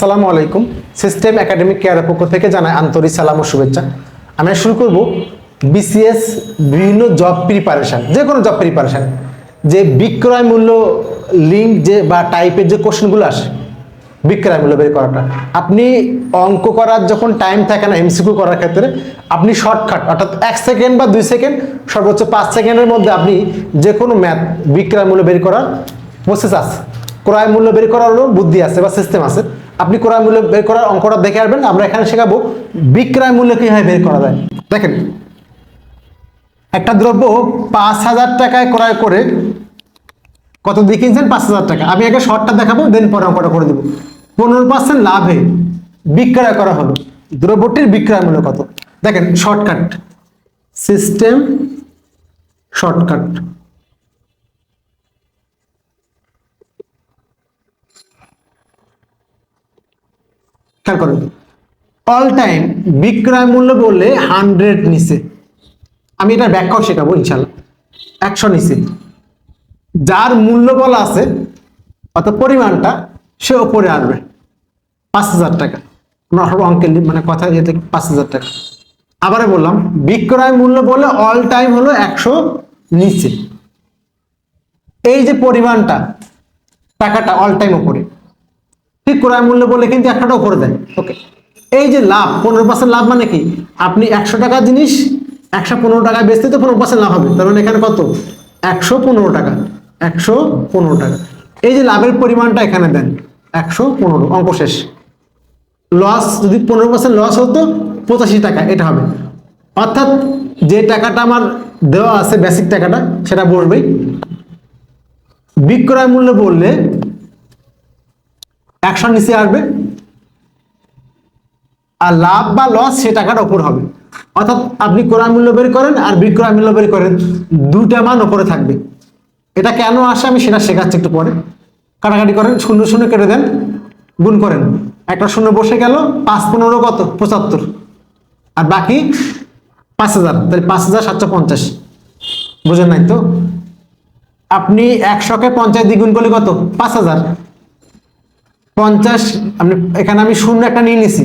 আসসালামু আলাইকুম। System academic কেয়ারের পক্ষ থেকে জানাই আন্তরিক সালাম ও শুভেচ্ছা। আমি শুরু করব বিসিএস বিভিন্ন জব প্রিপারেশন যে কোনো জব প্রিপারেশন যে বিক্রয় মূল্য লিঙ্ক যে বা টাইপের যে কোশ্চেনগুলো আসে, বিক্রয় মূল্য বের করাটা। আপনি অঙ্ক করার যখন টাইম থাকে না এমসিকিউ করার ক্ষেত্রে, আপনি শর্টকাট অর্থাৎ এক সেকেন্ড বা দুই সেকেন্ড সর্বোচ্চ পাঁচ সেকেন্ডের মধ্যে আপনি যে কোনো ম্যাথ বিক্রয় মূল্য বের করার প্রসেস আছে। ক্রয় মূল্য বের করারও বুদ্ধি আছে বা সিস্টেম আছে। আপনি ক্রয় মূল্য বের করার অঙ্কটা দেখে আসবেন, আমরা এখানে শেখাবো বিক্রয় মূল্য কীভাবে বের করা যায়। দেখেন, একটা দ্রব্য পাঁচ হাজার টাকায় ক্রয় করে কত দিয়ে কিনছেন? পাঁচ হাজার টাকা। আমি আগে শর্টটা দেখাবো, দেন পরে অঙ্কটা করে দেবো। পনেরো পার্সেন্ট লাভে বিক্রয় করা হলো। দ্রব্যটির বিক্রয় মূল্য কত? দেখেন, শর্টকাট। System shortcut. খেয়াল করেন অল টাইম বিক্রয় মূল্য বললে হান্ড্রেড নিচে। আমি এটা ব্যাখ্যাও শেখাবো ইনশাল্লাহ। একশো নিচে। যার মূল্য বলা আছে, অর্থাৎ পরিমাণটা, সে ওপরে আসবে। পাঁচ হাজার টাকা। নর্মাল অঙ্কের মানে কথা যেতে পাঁচ হাজার টাকা। আবারে বললাম, বিক্রয় মূল্য বলে অল টাইম হলো একশো নিচে। এই যে পরিমাণটা, টাকাটা অল টাইম ওপরে। ঠিক ক্রয় মূল্য বলে কিন্তু একশোটা উপরে দেয়। ওকে এই যে লাভ, পনেরো পার্সেন্ট লাভ মানে কি? আপনি একশো টাকা জিনিস, একশো পনেরো টাকা বেচতে তো পনেরো পার্সেন্ট লাভ হবে। তার মানে এখানে কত? একশো পনেরো টাকা, একশো পনেরো টাকা। এই যে লাভের পরিমাণটা এখানে দেন, একশো পনেরো, অঙ্ক শেষ। লস যদি পনেরো পার্সেন্ট লস হতো, পঁচাশি টাকা এটা হবে। অর্থাৎ যে টাকাটা আমার দেওয়া আছে বেসিক টাকাটা, সেটা বসবেই। বিক্রয় মূল্য বললে একশো নিচে আসবে। আর লাভ বা লস সে টাকাটা ওপর হবে। অর্থাৎ আপনি ক্রয় মূল্য বের করেন আর বিক্রয় মূল্য বের করেন দুটা মান ওপরে থাকবে। এটা কেন আসে আমি সেটা শেখাচ্ছি একটু পরে। কাটাকাটি করেন, শূন্য শূন্য কেটে দেন, গুণ করেন। একটা শূন্য বসে গেল, পাঁচ পনেরো কত? পঁচাত্তর। আর বাকি পাঁচ হাজার, তাহলে পাঁচ হাজার সাতশো পঞ্চাশ। বুঝেন নাই তো? আপনি একশোকে পঞ্চাশ দ্বিগুণ করলে কত? পাঁচ হাজার। পঞ্চাশ এখানে আমি শূন্য একটা নিয়ে নিছি।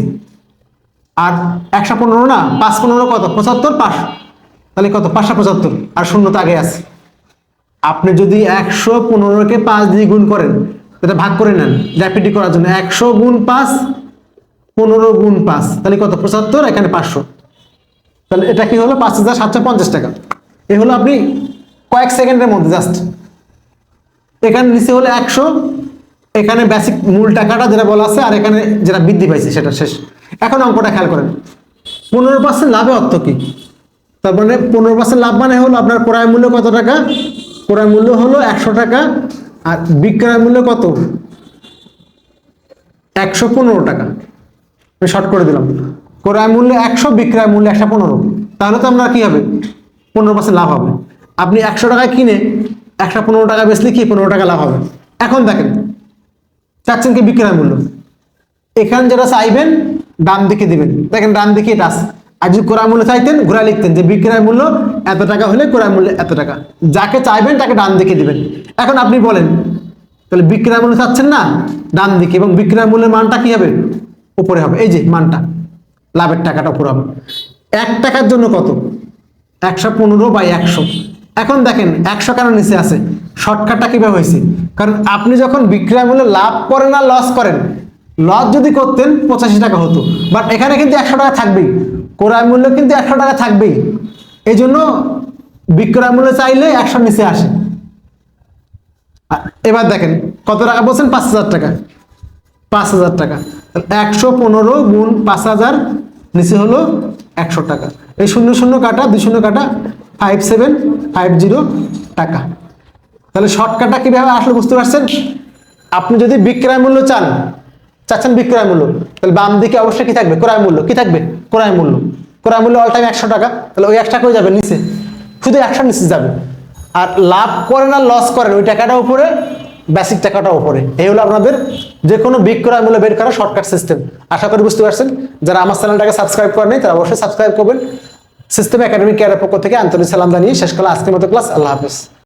আর একশো পনেরো না, পাঁচ পনেরো কত? পঁচাত্তর, পাঁচ। তাহলে কত? পাঁচশো পঁচাত্তর। আর শূন্য তো আগে আছে। আপনি যদি একশো পনেরোকে পাঁচ দিয়ে গুণ করেন এটা ভাগ করে নেন। র্যাপিডি করার জন্য একশো গুণ পাঁচ, পনেরো গুণ পাঁচ। তাহলে কত? পঁচাত্তর, এখানে পাঁচশো। তাহলে এটা কি হলো? পাঁচ হাজার সাতশো পঞ্চাশ টাকা। এ হলো আপনি কয়েক সেকেন্ডের মধ্যে জাস্ট। এখানে নিচে হলো একশো এখানে বেসিক মূল টাকাটা যেটা বলা আছে আর এখানে যেটা বৃদ্ধি পাইছে সেটা শেষ। এখন অঙ্কটা খেয়াল করেন। পনেরো পার্সেন্ট লাভে অর্থ কি? তার মানে পনেরো পার্সেন্ট লাভ মানে হলো আপনার ক্রয় মূল্য কত টাকা? ক্রয় মূল্য হলো একশো টাকা আর বিক্রয় মূল্য কত? একশো পনেরো টাকা। আমি শর্ট করে দিলাম। ক্রয় মূল্য একশো, বিক্রয় মূল্য একশো পনেরো। তাহলে তো আপনার কি হবে? পনেরো পার্সেন্ট লাভ হবে। আপনি একশো টাকায় কিনে একশো পনেরো টাকা বেচলে কি পনেরো টাকা লাভ হবে? এখন দেখেন চাচ্ছেন কি বিক্রয় মূল্য। এখানে যেটা চাইবেন, ডান দিকে দিবেন। দেখেন, ডান দিকে এটা আছে। আর যদি ক্রয় মূল্য চাইতেন, ঘোরা লিখতেন যে বিক্রয় মূল্য এত টাকা হলে ক্রয় মূল্য এত টাকা। যাকে চাইবেন, তাকে ডান দিকে দিবেন। এখন আপনি বলেন, তাহলে বিক্রয় মূল্য চাচ্ছেন না? ডান দিকে। এবং বিক্রয় মূল্যের মানটা কি হবে? উপরে হবে। এই যে, মানটা। লাভের টাকাটা উপরে হবে। এক টাকার জন্য কত? একশো পনেরো বাই একশো। এখন দেখেন, একশো কেন নিচে আছে? শর্টকাটটা কীভাবে হয়েছে? কারণ আপনি যখন বিক্রয় মূল্যে লাভ করেন আর লস করেন লস যদি করতেন পঁচাশি টাকা হতো। বাট এখানে কিন্তু একশো টাকা থাকবেই। ক্রয় মূল্য কিন্তু একশো টাকা থাকবেই। এই জন্য বিক্রয় মূল্য চাইলে একশো নিচে আসে। এবার দেখেন, কত টাকা বলছেন? পাঁচ হাজার টাকা। পাঁচ হাজার টাকা। একশো পনেরো গুণ পাঁচ হাজার, নিচে হলো একশো টাকা। এই শূন্য শূন্য কাটা, দুই শূন্য কাটা ফাইভ সেভেন ফাইভ জিরো টাকা। তাহলে শর্টকাটটা কীভাবে আসলে বুঝতে পারছেন? আপনি যদি বিক্রয় মূল্য চান, চাচ্ছেন বিক্রয় মূল্য, তাহলে বাম দিকে অবশ্যই কি থাকবে? ক্রয় মূল্য। কি থাকবে? ক্রয় মূল্য। ক্রয় মূল্য অল টাইম একশো টাকা, তাহলে ওই একশো টাকা যাবে নিচে। শুধু একশো নিচে যাবে। আর লাভ করেন আর লস করেন, ওই টাকাটা উপরে বেসিক টাকাটা উপরে। এই হলো আপনাদের যে কোনো বিক্রয় মূল্য বের করা শর্টকাট সিস্টেম আশা করি বুঝতে পারছেন। যারা আমার চ্যানেলটাকে সাবস্ক্রাইব করেনি তারা অবশ্যই সাবস্ক্রাইব করবেন। সিস্টেম একাডেমিক কেয়ারের পক্ষ থেকে আন্তরিক সালাম জানিয়ে শেষ করা আজকের মতো ক্লাস আল্লাহ হাফিজ।